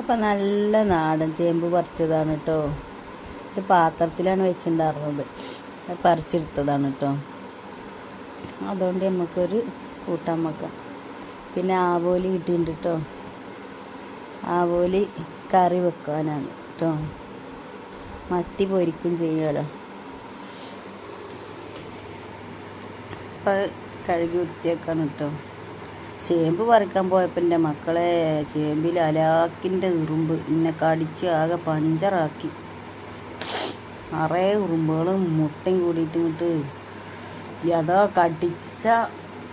അപ്പം നല്ല നാടൻ ചേമ്പ് പറിച്ചതാണ് കേട്ടോ ഇത് പാത്രത്തിലാണ് വെച്ചിട്ടുണ്ടായിരുന്നത്. പറിച്ചെടുത്തതാണ് കേട്ടോ അതുകൊണ്ട് നമുക്കൊരു കൂട്ടാൻ വെക്കാം. പിന്നെ ആവോലി കിട്ടിയിട്ടുണ്ട് കേട്ടോ ആവോലി കറി വെക്കാനാണ് കേട്ടോ മത്തി പൊരിക്കും ചെയ്യാലോ. അപ്പം കഴുകി വൃത്തിയാക്കാണ് കേട്ടോ ചേമ്പ് പറിക്കാൻ പോയപ്പോൾ എന്റെ മക്കളെ ചേമ്പിൽ അലാക്കിന്റെ ഉറുമ്പ് എന്നെ കടിച്ച് ആകെ പഞ്ചറാക്കി. നിറയെ ഉറുമ്പുകളും മുട്ടയും കൂടിയിട്ട് ഇങ്ങോട്ട് യഥാ കടിച്ച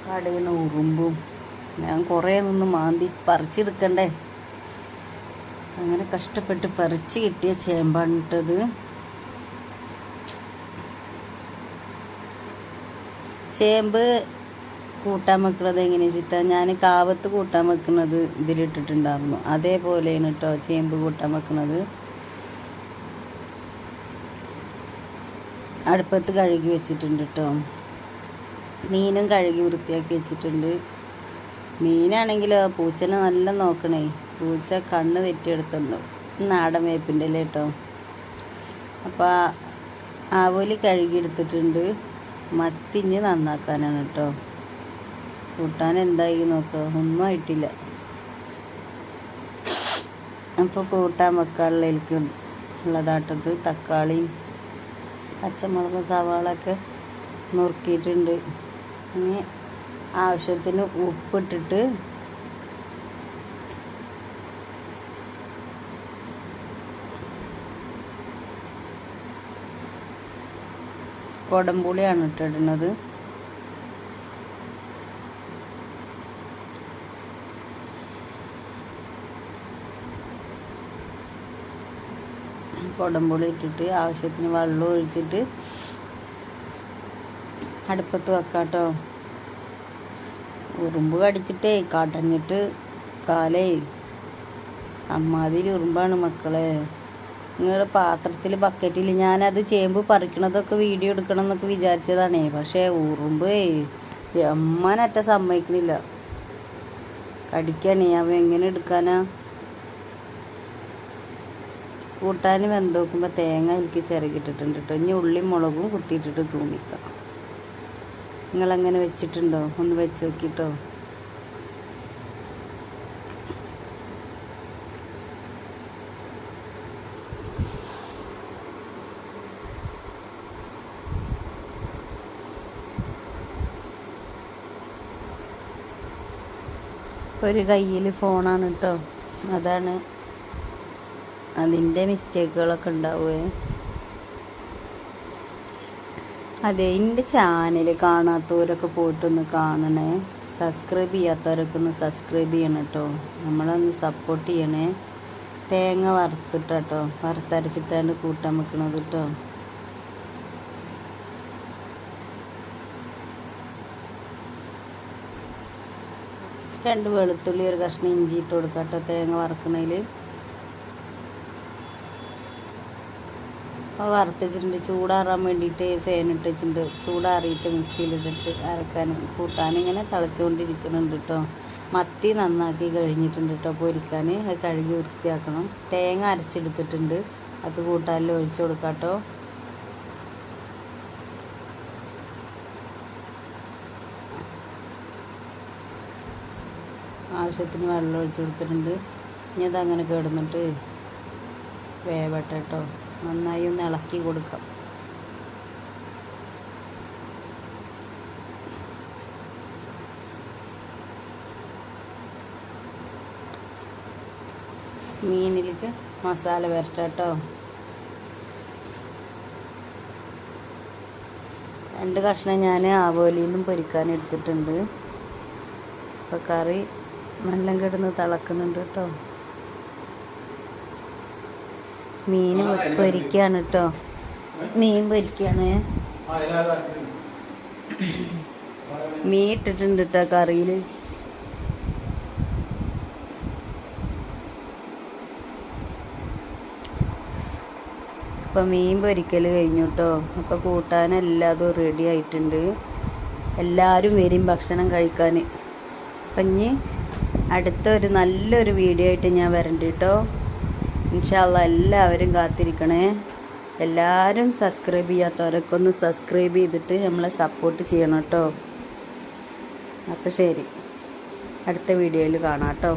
കടയുന്ന ഉറുമ്പും ഞാൻ കുറേ നിന്ന് മാന്തി പറിച്ചെടുക്കണ്ടേ. അങ്ങനെ കഷ്ടപ്പെട്ട് പറിച്ച് കിട്ടിയ ചേമ്പാണിട്ടത് ചേമ്പ് കൂട്ടാൻ വെക്കുന്നത് എങ്ങനെ വെച്ചിട്ടാ? ഞാൻ കാവത്ത് കൂട്ടാൻ വെക്കുന്നത് ഇതിലിട്ടിട്ടുണ്ടായിരുന്നു. അതേപോലെയാണ് കേട്ടോ ചേമ്പ് കൂട്ടാൻ വെക്കുന്നത് അടുപ്പത്ത് കഴുകി വെച്ചിട്ടുണ്ട് കേട്ടോ മീനും കഴുകി വൃത്തിയാക്കി വെച്ചിട്ടുണ്ട്. മീനാണെങ്കിൽ പൂച്ചനെ നല്ല നോക്കണേ. പൂച്ച കണ്ണ് തെറ്റിയെടുത്തുണ്ട്. നാടൻ വേപ്പിന്റെ അല്ലേ കേട്ടോ അപ്പോൾ ആവോലി കഴുകി എടുത്തിട്ടുണ്ട്. മത്തിഞ്ഞ് നന്നാക്കാനാണ് കേട്ടോ കൂട്ടാൻ എന്തായി നോക്കുക ഒന്നും ആയിട്ടില്ല. അപ്പോൾ കൂട്ടാൻ വെക്കാനുള്ളതിലേക്ക് ഉള്ളതാട്ടത് തക്കാളിയും പച്ചമുളക് സവാളൊക്കെ നുറുക്കിയിട്ടുണ്ട്. ഇനി ആവശ്യത്തിന് ഉപ്പിട്ടിട്ട് കൊടംപുളിയാണ് ഇട്ടിടുന്നത്. കൊടംപുളി ഇട്ടിട്ട് ആവശ്യത്തിന് വെള്ളം ഒഴിച്ചിട്ട് അടുപ്പത്ത് വെക്കാട്ടോ. ഉറുമ്പ് കടിച്ചിട്ടേ കടഞ്ഞിട്ട് കാലേ. അമ്മാതിരി ഉറുമ്പാണ് മക്കളെ. നിങ്ങളുടെ പാത്രത്തിൽ ബക്കറ്റിൽ ഞാനത് ചേമ്പ് പറിക്കണതൊക്കെ വീഡിയോ എടുക്കണം എന്നൊക്കെ വിചാരിച്ചതാണേ. പക്ഷേ ഉറുമ്പ് അമ്മനറ്റ സമ്മതിക്കണില്ല. കടിക്കണേ അവ എങ്ങനെ എടുക്കാനാ? കൂട്ടാൻ വെന്ത് നോക്കുമ്പോൾ തേങ്ങ എനിക്ക് ചിറകിട്ടിട്ടുണ്ട് കേട്ടോ ഇനി ഉള്ളിയും മുളകും കുത്തിയിട്ടിട്ട് തൂമിക്കാം. നിങ്ങളങ്ങനെ വെച്ചിട്ടുണ്ടോ? ഒന്ന് വെച്ച് നോക്കിട്ടോ. ഒരു കയ്യിൽ ഫോണാണ് കേട്ടോ അതാണ് അതിന്റെ മിസ്റ്റേക്കുകളൊക്കെ ഉണ്ടാവുമേ അതെ എന്റെ ചാനൽ കാണാത്തവരൊക്കെ പോയിട്ടൊന്ന് കാണണേ. സബ്സ്ക്രൈബ് ചെയ്യാത്തവരൊക്കെ ഒന്ന് സബ്സ്ക്രൈബ് ചെയ്യണം കേട്ടോ നമ്മളൊന്ന് സപ്പോർട്ട് ചെയ്യണേ. തേങ്ങ വറുത്തിട്ടോ വറുത്തരച്ചിട്ടാണ് കൂട്ടാൻ വെക്കണത് കേട്ടോ രണ്ട് വെളുത്തുള്ളി ഒരു കഷ്ണം ഇഞ്ചി ഇട്ട് കൊടുക്കാം കേട്ടോ തേങ്ങ വറുക്കണതിൽ അപ്പോൾ വറുത്തിച്ചിട്ടുണ്ട്. ചൂടാറാൻ വേണ്ടിയിട്ട് ഫാൻ ഇട്ട് വെച്ചിട്ടുണ്ട് ചൂടാറിയിട്ട് മിക്സിയിലിട്ടിട്ട് അരക്കാനും കൂട്ടാനും ഇങ്ങനെ തിളച്ചുകൊണ്ടിരിക്കുന്നുണ്ട് കേട്ടോ മത്തി നന്നാക്കി കഴിഞ്ഞിട്ടുണ്ട് കേട്ടോ പൊരിക്കാൻ കഴുകി വൃത്തിയാക്കണം. തേങ്ങ അരച്ചെടുത്തിട്ടുണ്ട്. അത് കൂട്ടാനിൽ ഒഴിച്ചു കൊടുക്കാം കേട്ടോ ആവശ്യത്തിന് വെള്ളം ഒഴിച്ചു കൊടുത്തിട്ടുണ്ട്. ഇനി അതങ്ങനെ കിടന്നിട്ട് വേവട്ടെ കേട്ടോ നന്നായി ഒന്ന് ഇളക്കി കൊടുക്കാം. മീനിലേക്ക് മസാല വരട്ടെ കേട്ടോ. രണ്ട് കഷ്ണം ഞാൻ ആവോലിയിലും പൊരിക്കാൻ എടുത്തിട്ടുണ്ട്. അപ്പോൾ കറി നല്ല കിടന്ന് തിളക്കുന്നുണ്ട് കേട്ടോ. മീൻ പൊരിക്കാണ് കേട്ടോ മീൻ പൊരിക്കാണ്. മീൻ ഇട്ടിട്ടുണ്ട് കേട്ടോ കറിയിൽ അപ്പം മീൻ പൊരിക്കൽ കഴിഞ്ഞു കേട്ടോ അപ്പോൾ കൂട്ടാനെല്ലാതും റെഡി ആയിട്ടുണ്ട്. എല്ലാവരും വരും ഭക്ഷണം കഴിക്കാൻ. അപ്പം ഇനി അടുത്തൊരു നല്ലൊരു വീഡിയോ ആയിട്ട് ഞാൻ വരണ്ട് കേട്ടോ ഇൻഷാല്ല എല്ലാവരും കാത്തിരിക്കണേ. എല്ലാവരും സബ്സ്ക്രൈബ് ചെയ്യാത്തവരൊക്കെ ഒന്ന് സബ്സ്ക്രൈബ് ചെയ്തിട്ട് നമ്മളെ സപ്പോർട്ട് ചെയ്യണം കേട്ടോ അപ്പോൾ ശരി. അടുത്ത വീഡിയോയിൽ കാണാം കേട്ടോ